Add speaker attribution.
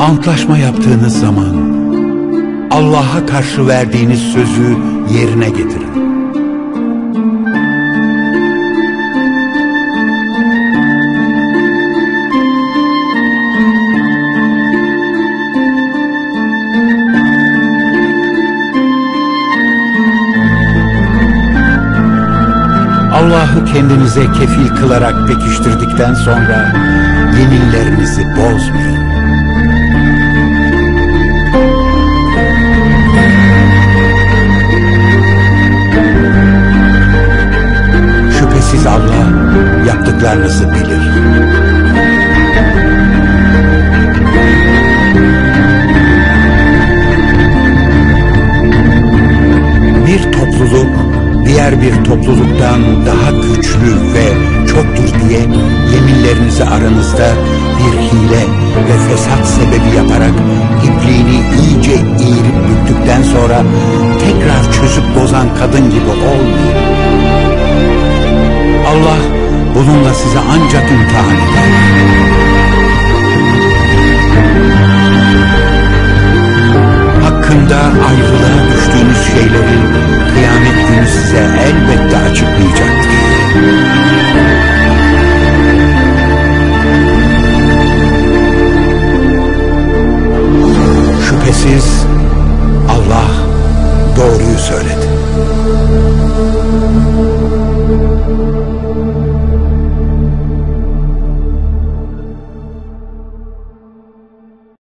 Speaker 1: Antlaşma yaptığınız zaman Allah'a karşı verdiğiniz sözü yerine getirin. Allah'ı kendinize kefil kılarak pekiştirdikten sonra yeminlerinizi bozmayın. Şüphesiz Allah yaptıklarınızı bilir. Bir topluluk diğer bir topluluktan daha güçlü ve çoktur diye yeminlerinizi aranızda bir hile ve fesat sebebi yaparak ipliğini iyice eğirip büktükten sonra tekrar çözüp bozan kadın gibi olmayın. Allah bununla sizi ancak imtihan eder. Hakkında ayrılığa düştüğünüz şeyleri kıyamet günü size elbette açıklayacaktır. Şüphesiz Allah doğruyu söyledi.